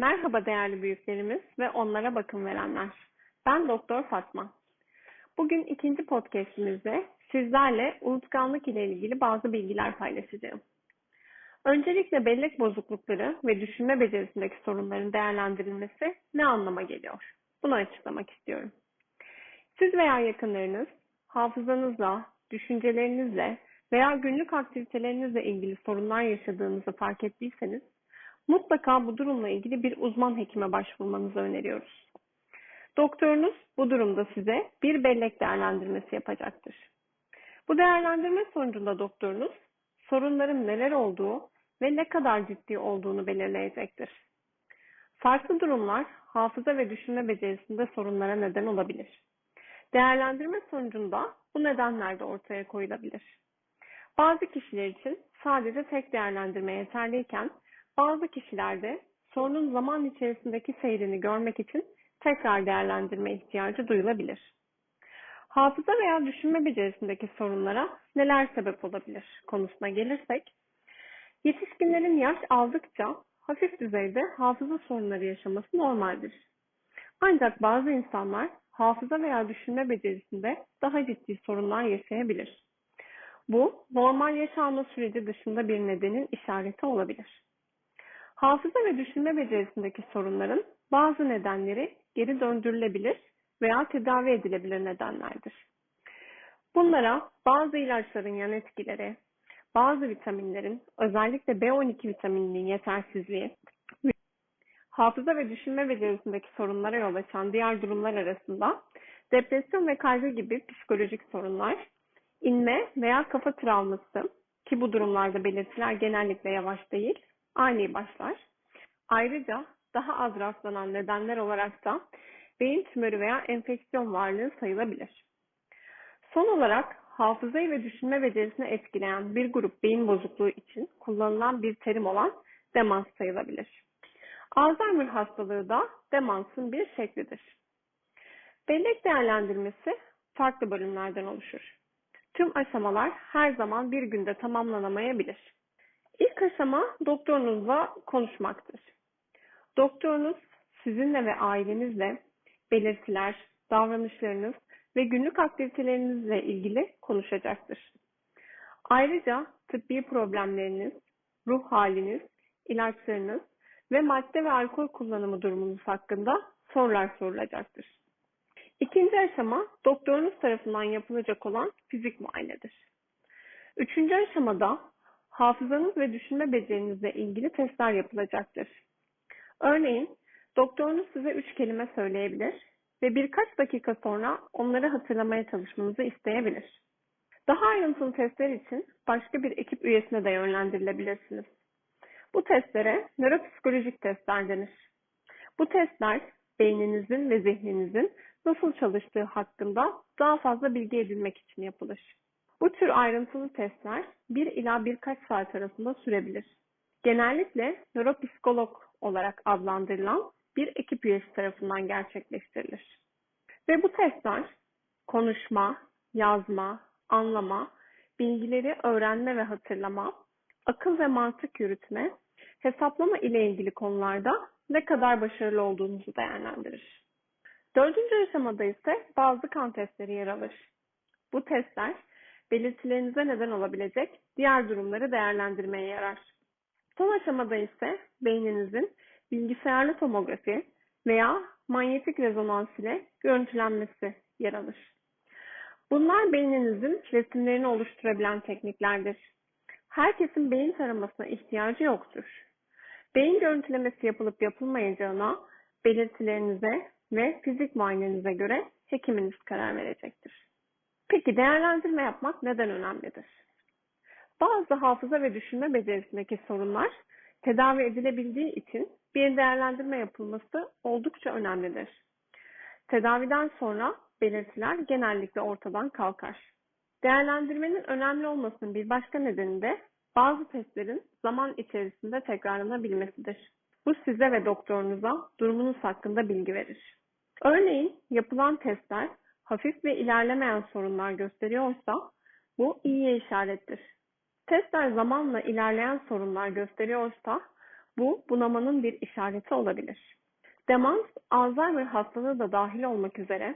Merhaba değerli büyüklerimiz ve onlara bakım verenler. Ben Doktor Fatma. Bugün ikinci podcastimizde sizlerle unutkanlık ile ilgili bazı bilgiler paylaşacağım. Öncelikle bellek bozuklukları ve düşünme becerisindeki sorunların değerlendirilmesi ne anlama geliyor? Bunu açıklamak istiyorum. Siz veya yakınlarınız hafızanızla, düşüncelerinizle veya günlük aktivitelerinizle ilgili sorunlar yaşadığınızı fark ettiyseniz mutlaka bu durumla ilgili bir uzman hekime başvurmanızı öneriyoruz. Doktorunuz bu durumda size bir bellek değerlendirmesi yapacaktır. Bu değerlendirme sonucunda doktorunuz sorunların neler olduğu ve ne kadar ciddi olduğunu belirleyecektir. Farklı durumlar hafıza ve düşünme becerisinde sorunlara neden olabilir. Değerlendirme sonucunda bu nedenler de ortaya koyulabilir. Bazı kişiler için sadece tek değerlendirme yeterliyken bazı kişilerde sorunun zaman içerisindeki seyrini görmek için tekrar değerlendirme ihtiyacı duyulabilir. Hafıza veya düşünme becerisindeki sorunlara neler sebep olabilir konusuna gelirsek, yetişkinlerin yaş aldıkça hafif düzeyde hafıza sorunları yaşaması normaldir. Ancak bazı insanlar hafıza veya düşünme becerisinde daha ciddi sorunlar yaşayabilir. Bu normal yaş alma süreci dışında bir nedenin işareti olabilir. Hafıza ve düşünme becerisindeki sorunların bazı nedenleri geri döndürülebilir veya tedavi edilebilir nedenlerdir. Bunlara bazı ilaçların yan etkileri, bazı vitaminlerin, özellikle B12 vitamininin yetersizliği, hafıza ve düşünme becerisindeki sorunlara yol açan diğer durumlar arasında depresyon ve kaygı gibi psikolojik sorunlar, inme veya kafa travması ki bu durumlarda belirtiler genellikle yavaş değil, ani başlar. Ayrıca daha az rastlanan nedenler olarak da beyin tümörü veya enfeksiyon varlığı sayılabilir. Son olarak hafızayı ve düşünme becerisini etkileyen bir grup beyin bozukluğu için kullanılan bir terim olan demans sayılabilir. Alzheimer hastalığı da demansın bir şeklidir. Bellek değerlendirmesi farklı bölümlerden oluşur. Tüm aşamalar her zaman bir günde tamamlanamayabilir. İlk aşama doktorunuzla konuşmaktır. Doktorunuz sizinle ve ailenizle belirtiler, davranışlarınız ve günlük aktivitelerinizle ilgili konuşacaktır. Ayrıca tıbbi problemleriniz, ruh haliniz, ilaçlarınız ve madde ve alkol kullanımı durumunuz hakkında sorular sorulacaktır. İkinci aşama doktorunuz tarafından yapılacak olan fizik muayenedir. Üçüncü aşamada hafızanız ve düşünme becerinizle ilgili testler yapılacaktır. Örneğin doktorunuz size üç kelime söyleyebilir ve birkaç dakika sonra onları hatırlamaya çalışmanızı isteyebilir. Daha ayrıntılı testler için başka bir ekip üyesine de yönlendirilebilirsiniz. Bu testlere nöropsikolojik testler denir. Bu testler beyninizin ve zihninizin nasıl çalıştığı hakkında daha fazla bilgi edinmek için yapılır. Bu tür ayrıntılı testler bir ila birkaç saat arasında sürebilir. Genellikle nöropsikolog olarak adlandırılan bir ekip üyesi tarafından gerçekleştirilir. Ve bu testler konuşma, yazma, anlama, bilgileri öğrenme ve hatırlama, akıl ve mantık yürütme, hesaplama ile ilgili konularda ne kadar başarılı olduğunuzu değerlendirir. Dördüncü aşamada ise bazı kan testleri yer alır. Bu testler belirtilerinize neden olabilecek diğer durumları değerlendirmeye yarar. Son aşamada ise beyninizin bilgisayarlı tomografi veya manyetik rezonans ile görüntülenmesi yer alır. Bunlar beyninizin resimlerini oluşturabilen tekniklerdir. Herkesin beyin taramasına ihtiyacı yoktur. Beyin görüntülemesi yapılıp yapılmayacağına belirtilerinize ve fizik muayenenize göre hekiminiz karar verecektir. Peki değerlendirme yapmak neden önemlidir? Bazı hafıza ve düşünme becerisindeki sorunlar tedavi edilebildiği için bir değerlendirme yapılması oldukça önemlidir. Tedaviden sonra belirtiler genellikle ortadan kalkar. Değerlendirmenin önemli olmasının bir başka nedeni de bazı testlerin zaman içerisinde tekrarlanabilmesidir. Bu size ve doktorunuza durumunuz hakkında bilgi verir. Örneğin yapılan testler hafif ve ilerlemeyen sorunlar gösteriyorsa bu iyiye işarettir. Testler zamanla ilerleyen sorunlar gösteriyorsa Bu bunamanın bir işareti olabilir. Demans, Alzheimer hastalığı da dahil olmak üzere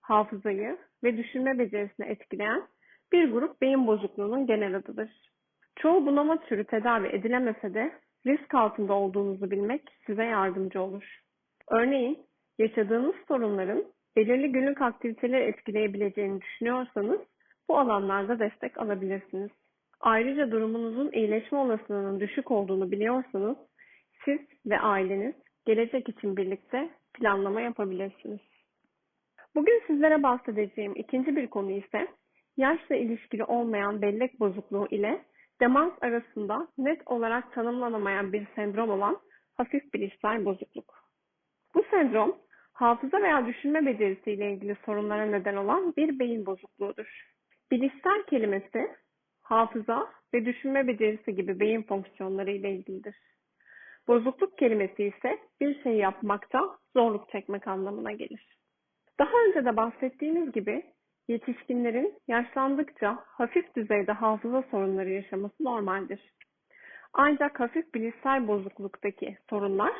hafızayı ve düşünme becerisini etkileyen bir grup beyin bozukluğunun genel adıdır. Çoğu bunama türü tedavi edilemese de risk altında olduğunuzu bilmek size yardımcı olur. Örneğin yaşadığınız sorunların belirli günlük aktiviteleri etkileyebileceğini düşünüyorsanız bu alanlarda destek alabilirsiniz. Ayrıca durumunuzun iyileşme olasılığının düşük olduğunu biliyorsanız siz ve aileniz gelecek için birlikte planlama yapabilirsiniz. Bugün sizlere bahsedeceğim ikinci bir konu ise yaşla ilişkili olmayan bellek bozukluğu ile demans arasında net olarak tanımlanamayan bir sendrom olan hafif bilişsel bozukluk. Bu sendrom hafıza veya düşünme becerisiyle ilgili sorunlara neden olan bir beyin bozukluğudur. Bilişsel kelimesi hafıza ve düşünme becerisi gibi beyin fonksiyonları ile ilgilidir. Bozukluk kelimesi ise bir şey yapmakta zorluk çekmek anlamına gelir. Daha önce de bahsettiğimiz gibi yetişkinlerin yaşlandıkça hafif düzeyde hafıza sorunları yaşaması normaldir. Ancak hafif bilişsel bozukluktaki sorunlar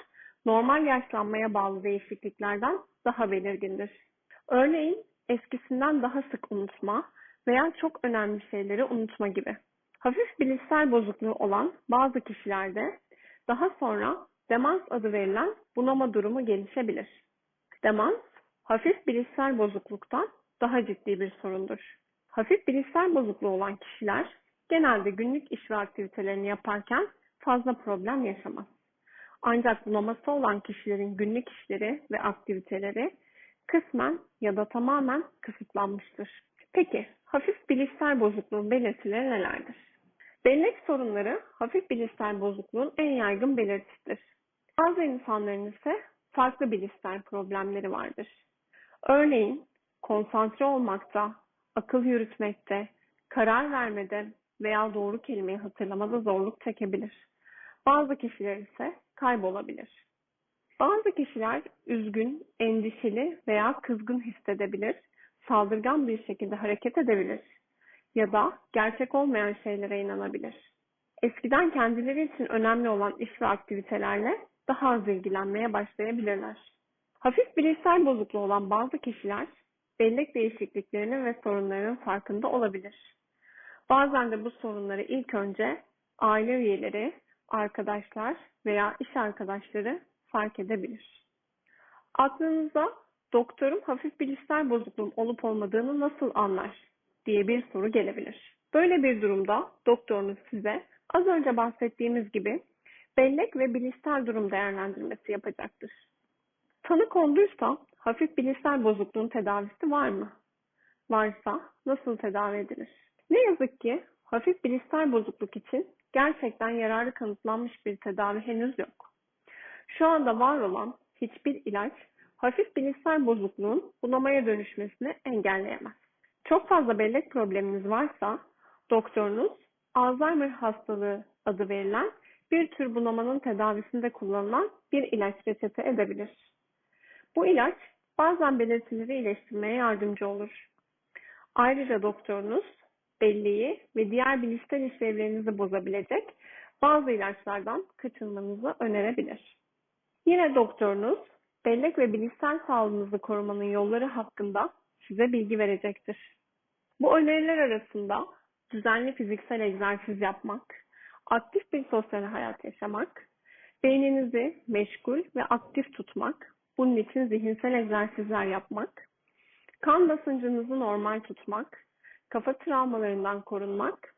normal yaşlanmaya bağlı değişikliklerden daha belirgindir. Örneğin eskisinden daha sık unutma veya çok önemli şeyleri unutma gibi. Hafif bilişsel bozukluğu olan bazı kişilerde daha sonra demans adı verilen bunama durumu gelişebilir. Demans, hafif bilişsel bozukluktan daha ciddi bir sorundur. Hafif bilişsel bozukluğu olan kişiler genelde günlük iş ve aktivitelerini yaparken fazla problem yaşamaz. Ancak bunaması olan kişilerin günlük işleri ve aktiviteleri kısmen ya da tamamen kısıtlanmıştır. Peki, hafif bilişsel bozukluğun belirtileri nelerdir? Bellek sorunları hafif bilişsel bozukluğun en yaygın belirtisidir. Bazı insanların ise farklı bilişsel problemleri vardır. Örneğin konsantre olmakta, akıl yürütmekte, karar vermede veya doğru kelimeyi hatırlamada zorluk çekebilir. Bazı kişiler ise kaybolabilir. Bazı kişiler üzgün, endişeli veya kızgın hissedebilir, saldırgan bir şekilde hareket edebilir ya da gerçek olmayan şeylere inanabilir. Eskiden kendileri için önemli olan iş ve aktivitelerle daha az ilgilenmeye başlayabilirler. Hafif bilişsel bozukluğu olan bazı kişiler bellek değişikliklerinin ve sorunlarının farkında olabilir. Bazen de bu sorunları ilk önce aile üyeleri, arkadaşlar veya iş arkadaşları fark edebilir. Aklınıza doktorum hafif bilişsel bozukluğum olup olmadığını nasıl anlar diye bir soru gelebilir. Böyle bir durumda doktorunuz size az önce bahsettiğimiz gibi bellek ve bilişsel durum değerlendirmesi yapacaktır. Tanı konduysa hafif bilişsel bozukluğun tedavisi var mı? Varsa nasıl tedavi edilir? Ne yazık ki hafif bilişsel bozukluk için gerçekten yararı kanıtlanmış bir tedavi henüz yok. Şu anda var olan hiçbir ilaç hafif bilişsel bozukluğun bunamaya dönüşmesini engelleyemez. Çok fazla bellek probleminiz varsa doktorunuz Alzheimer hastalığı adı verilen bir tür bunamanın tedavisinde kullanılan bir ilaç reçete edebilir. Bu ilaç bazen belirtileri iyileştirmeye yardımcı olur. Ayrıca doktorunuz belleği ve diğer bilişsel işlevlerinizi bozabilecek bazı ilaçlardan kaçınmanızı önerebilir. Yine doktorunuz bellek ve bilişsel sağlığınızı korumanın yolları hakkında size bilgi verecektir. Bu öneriler arasında düzenli fiziksel egzersiz yapmak, aktif bir sosyal hayat yaşamak, beyninizi meşgul ve aktif tutmak, bunun için zihinsel egzersizler yapmak, kan basıncınızı normal tutmak, kafa travmalarından korunmak,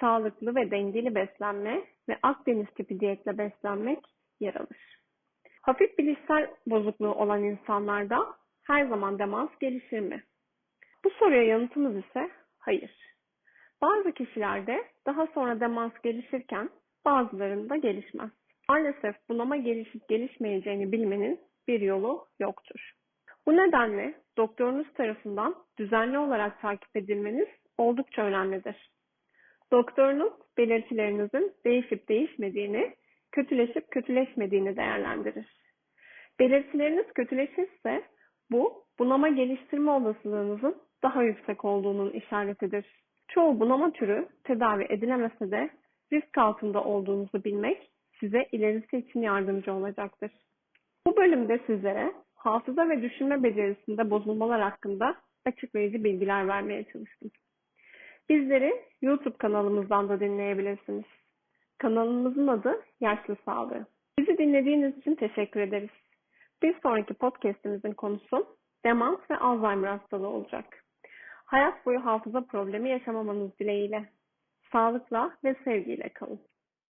sağlıklı ve dengeli beslenme ve Akdeniz tipi diyetle beslenmek yer alır. Hafif bilişsel bozukluğu olan insanlarda her zaman demans gelişir mi? Bu soruya yanıtımız ise hayır. Bazı kişilerde daha sonra demans gelişirken bazılarında gelişmez. Maalesef bunama gelişip gelişmeyeceğini bilmenin bir yolu yoktur. Bu nedenle doktorunuz tarafından düzenli olarak takip edilmeniz oldukça önemlidir. Doktorunuz belirtilerinizin değişip değişmediğini, kötüleşip kötüleşmediğini değerlendirir. Belirtileriniz kötüleşirse bu bunama geliştirme olasılığınızın daha yüksek olduğunun işaretidir. Çoğu bunama türü tedavi edilemese de risk altında olduğunuzu bilmek size ilerisi için yardımcı olacaktır. Bu bölümde sizlere hafıza ve düşünme becerisinde bozulmalar hakkında açıklayıcı bilgiler vermeye çalıştım. Bizleri YouTube kanalımızdan da dinleyebilirsiniz. Kanalımızın adı Yaşlı Sağlığı. Bizi dinlediğiniz için teşekkür ederiz. Bir sonraki podcastimizin konusu demans ve Alzheimer hastalığı olacak. Hayat boyu hafıza problemi yaşamamanız dileğiyle. Sağlıkla ve sevgiyle kalın.